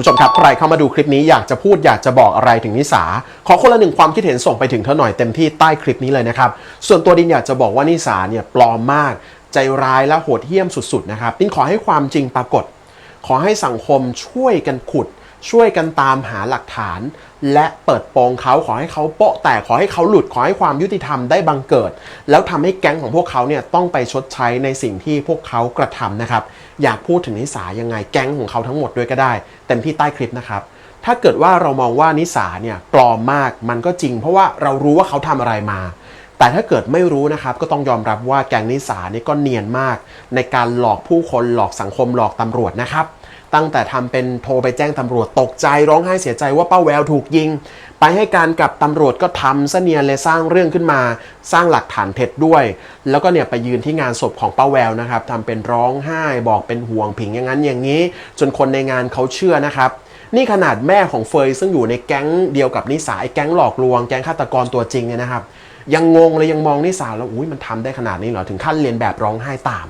ผู้ชมครับ ใครเข้ามาดูคลิปนี้อยากจะพูดอยากจะบอกอะไรถึงนิสา ขอคนละหนึ่งความคิดเห็นส่งไปถึงเธอหน่อยเต็มที่ใต้คลิปนี้เลยนะครับ ส่วนตัวดินอยากจะบอกว่านิสาเนี่ยปลอมมาก ใจร้ายและโหดเหี้ยมสุดๆนะครับดินขอให้ความจริงปรากฏ ขอให้สังคมช่วยกันขุด ช่วยกันตามหาหลักฐาน และเปิดโปงเขาขอให้เขาโปะแตกขอให้เขาหลุดขอให้ความยุติธรรมได้บังเกิด แล้วทำให้แก๊งของพวกเขาเนี่ยต้องไปชดใช้ในสิ่งที่พวกเขากระทำนะครับ อยากพูดถึงนิสายังไงแก๊งของเขาทั้งหมดด้วยก็ได้ เต็มที่ใต้คลิปนะครับ ถ้าเกิดว่าเรามองว่านิสาเนี่ยปลอมมากมันก็จริง เพราะว่าเรารู้ว่าเขาทำอะไรมา แต่ถ้าเกิดไม่รู้นะครับก็ต้องยอมรับว่าแก๊งนิสาเนี่ยก็เนียนมาก ในการหลอกผู้คนหลอกสังคมหลอกตำรวจนะครับตั้งแต่ทำเป็นโทรไปแจ้งตำรวจตกใจร้องไห้เสียใจว่าป้าแววถูกยิง ไปให้การกับตำรวจก็ทำเสนียนเลยสร้างเรื่องขึ้นมา สร้างหลักฐานเท็จด้วย แล้วก็เนี่ยไปยืนที่งานศพของป้าแววนะครับทำเป็นร้องไห้บอกเป็นห่วงผิงอย่างนั้นอย่างนี้ จนคนในงานเขาเชื่อนะครับนี่ขนาดแม่ของเฟยซึ่งอยู่ในแก๊งเดียวกับนิสาไอ้แก๊งหลอกลวงแก๊งฆาตกรตัวจริงเนี่ยนะครับ ยังงงเลยยังมองนิสาแล้วอุ้ยมันทำได้ขนาดนี้เหรอถึงขั้นเรียนแบบร้องไห้ตาม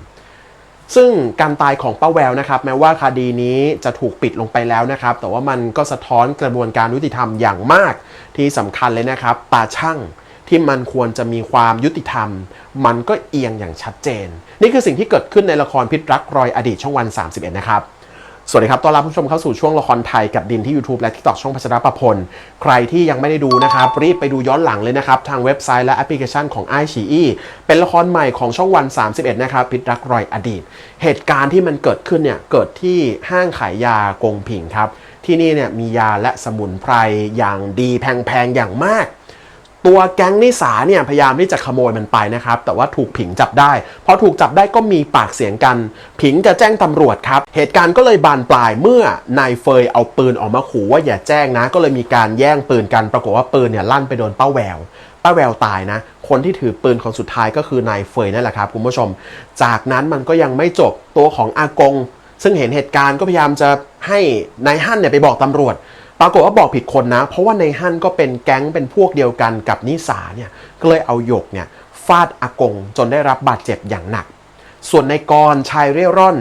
ซึ่งการตายของป้าแววนะครับแม้ว่าคดีนี้จะถูกปิดลงไปแล้วนะครับ แต่ว่ามันก็สะท้อนกระบวนการยุติธรรมอย่างมากที่สำคัญเลยนะครับ ตาช่างที่มันควรจะมีความยุติธรรม มันก็เอียงอย่างชัดเจน นี่คือสิ่งที่เกิดขึ้นในละครพิษรักรอยอดีตช่องวัน 31 นะครับ สวัสดีครับ ต้อนรับผู้ชมเข้าสู่ช่วงละครไทยกับดินที่ YouTube และ TikTok ช่องพัชรประพล ใครที่ยังไม่ได้ดูนะครับ รีบไปดูย้อนหลังเลยนะครับ ทางเว็บไซต์และแอปพลิเคชันของ i อ e เป็นละครใหม่ของช่องวัน 31 นะครับ พิษรักรอยอดีต เหตุการณ์ที่มันเกิดขึ้นเนี่ย เกิดที่ห้างขายยากงผิงครับ ที่นี่เนี่ยมียาและสมุนไพรอย่างดีแพงๆอย่างมาก ตัวแก๊งนิสาเนี่ยพยายามที่จะขโมยมันไปนะครับ แต่ว่าถูกผิงจับได้พอถูกจับได้ก็มีปากเสียงกัน ผิงจะแจ้งตำรวจครับ เหตุการณ์ก็เลยบานปลายเมื่อนายเฟยเอาปืนออกมาขู่ว่าอย่าแจ้งนะ ก็เลยมีการแย่งปืนกัน ปรากฏว่าปืนเนี่ยลั่นไปโดนป้าแววป้าแววตายนะ คนที่ถือปืนคนสุดท้ายก็คือนายเฟยนั่นแหละครับคุณผู้ชม จากนั้นมันก็ยังไม่จบตัวของอากง ซึ่งเห็นเหตุการณ์ก็พยายามจะให้นายฮั่นเนี่ยไปบอกตำรวจ ปรากฏว่าบอกผิดคนนะ เพราะว่าในฮั่นก็เป็นแก๊งเป็นพวกเดียวกันกับนิสาเนี่ยก็เลยเอาหยกเนี่ยฟาดอากงจนได้รับบาดเจ็บอย่างหนัก ส่วนในกรชายเร่ร่อน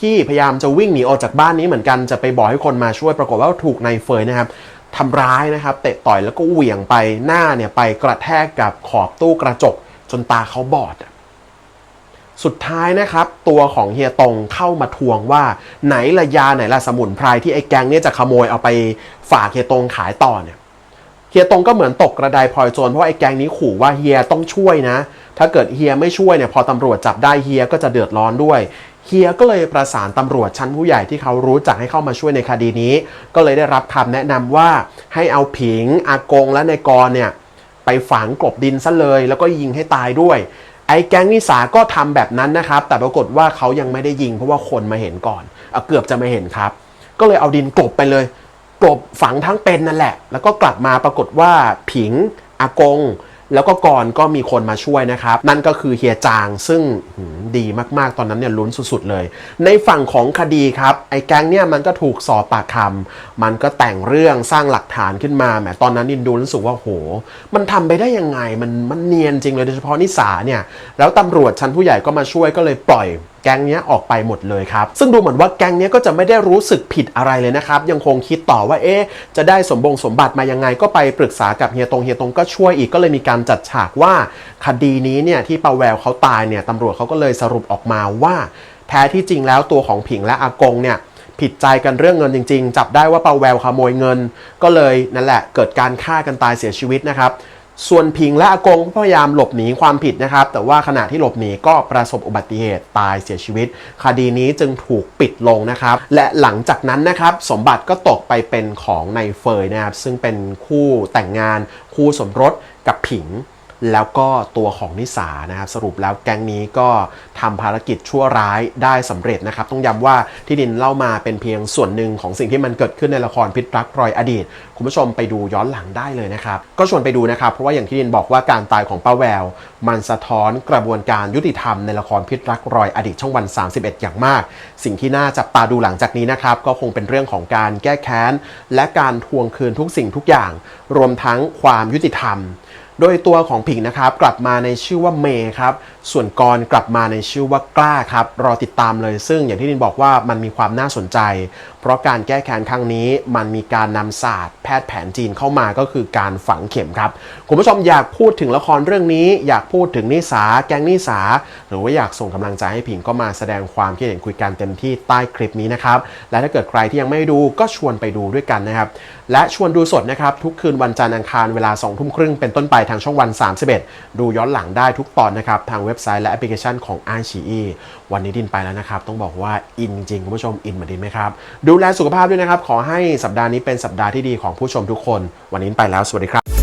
ที่พยายามจะวิ่งหนีออกจากบ้านนี้เหมือนกันจะไปบอกให้คนมาช่วยปรากฏว่าถูกนายเฟยนะครับทำร้ายนะครับเตะต่อยแล้วก็เหวี่ยงไปหน้าเนี่ยไปกระแทกกับขอบตู้กระจกจนตาเขาบอดอะ สุดท้ายนะครับ ตัวของเฮียตงเข้ามาทวงว่าไหนละยาไหนละสมุนไพรที่ไอ้แก๊งเนี่ยจะขโมยเอาไปฝากเฮียตงขายต่อเนี่ยเฮียตงก็เหมือนตกกระไดพลอยโจรเพราะไอ้แก๊งนี้ขู่ว่าเฮียต้องช่วยนะ ถ้าเกิดเฮียไม่ช่วยเนี่ยพอตำรวจจับได้เฮียก็จะเดือดร้อนด้วยเฮียก็เลยประสานตำรวจชั้นผู้ใหญ่ที่เขารู้จักให้เข้ามาช่วยในคดีนี้ ก็เลยได้รับคำแนะนำว่าให้เอาผิงอากงและนายกรเนี่ยไปฝังกลบดินซะเลย แล้วก็ยิงให้ตายด้วย ไอ้แก๊งนิสาก็ทำแบบนั้นนะครับ แต่ปรากฏว่าเขายังไม่ได้ยิง เพราะว่าคนมาเห็นก่อนเอเกือบจะมาเห็นครับ ก็เลยเอาดินกลบไปเลย กลบฝังทั้งเป็นนั่นแหละ แล้วก็กลับมาปรากฏว่าผิงอากง แล้วก็ก่อนก็มีคนมาช่วยนะครับ นั่นก็คือเฮียจางซึ่ง ดีมากๆ ตอนนั้นเนี่ยลุ้นสุดๆเลย ในฝั่งของคดีครับ ไอ้แก๊งเนี่ยมันก็ถูกสอบปากคำมันก็แต่งเรื่องสร้างหลักฐานขึ้นมาแหมตอนนั้นนินดูรู้สึกว่าโห มันทำไปได้ยังไงมันมันเนียนจริงเลยโดยเฉพาะนิสาเนี่ยแล้วตำรวจชั้นผู้ใหญ่ก็มาช่วยก็เลยปล่อย แก๊งนี้ออกไปหมดเลยครับ ซึ่งดูเหมือนว่าแก๊งนี้ก็จะไม่ได้รู้สึกผิดอะไรเลยนะครับ ยังคงคิดต่อว่าเอ๊ะจะได้สมบงสมบัติมายังไงก็ไปปรึกษากับเฮียตงเฮียตงก็ช่วยอีกก็เลยมีการจัดฉากว่าคดีนี้เนี่ยที่ปาแววเขาตายเนี่ยตำรวจเขาก็เลยสรุปออกมาว่า แท้ที่จริงแล้วตัวของผิงและอากงเนี่ยผิดใจกันเรื่องเงินจริง ๆ จับได้ว่าปาแววขโมยเงิน ก็เลยนั่นแหละเกิดการฆ่ากันตายเสียชีวิตนะครับ ส่วนพิงและอากงก็พยายามหลบหนีความผิดนะครับ แต่ว่าขณะที่หลบหนีก็ประสบอุบัติเหตุตายเสียชีวิต คดีนี้จึงถูกปิดลงนะครับ และหลังจากนั้นนะครับ สมบัติก็ตกไปเป็นของในเฟยนะครับ ซึ่งเป็นคู่แต่งงานคู่สมรสกับผิง แล้วก็ตัวของนิสานะครับสรุปแล้วแก๊งนี้ก็ทำภารกิจชั่วร้ายได้สำเร็จนะครับ ต้องย้ำว่าที่ดินเล่ามาเป็นเพียงส่วนหนึ่งของสิ่งที่มันเกิดขึ้นในละครพิษรักรอยอดีต คุณผู้ชมไปดูย้อนหลังได้เลยนะครับ ก็ชวนไปดูนะครับ เพราะว่าอย่างที่ดินบอกว่าการตายของป้าแวว มันสะท้อนกระบวนการยุติธรรมในละครพิษรักรอยอดีตช่องวัน 31 อย่างมาก สิ่งที่น่าจับตาดูหลังจากนี้นะครับก็คงเป็นเรื่องของการแก้แค้นและการทวงคืนทุกสิ่งทุกอย่าง รวมทั้งความยุติธรรม โดยตัวของผิงนะครับกลับมาในชื่อว่าเมย์ครับ ส่วนกรกลับมาในชื่อว่ากล้าครับ รอติดตามเลยซึ่งอย่างที่ดินบอกว่ามันมีความน่าสนใจเพราะการแก้แค้นครั้งนี้มันมีการนำศาสตร์แพทย์แผนจีนเข้ามาก็คือการฝังเข็มครับ คุณผู้ชมอยากพูดถึงละครเรื่องนี้ อยากพูดถึงนิสาแกงนิสา หรือว่าอยากส่งกำลังใจให้ผิงก็มาแสดงความคิดเห็นคุยกันเต็มที่ใต้คลิปนี้นะครับ และถ้าเกิดใครที่ยังไม่ดูก็ชวนไปดูด้วยกันนะครับ และชวนดูสดนะครับทุกคืนวันจันทร์อังคารเวลา2ทุ่มครึ่งเป็นต้นไปทางช่องวัน 31 ดูย้อนหลังได้ทุกตอนนะครับทางเว็บไซต์และแอปพลิเคชันของ i อ e วันนี้ดินไปแล้วนะครับต้องบอกว่าอินจริงคุณผู้ชมอินเหมือนดินไหมครับดูแลสุขภาพด้วยนะครับ ขอให้สัปดาห์นี้เป็นสัปดาห์ที่ดีของผู้ชมทุกคน วันนี้ไปแล้ว สวัสดีครับ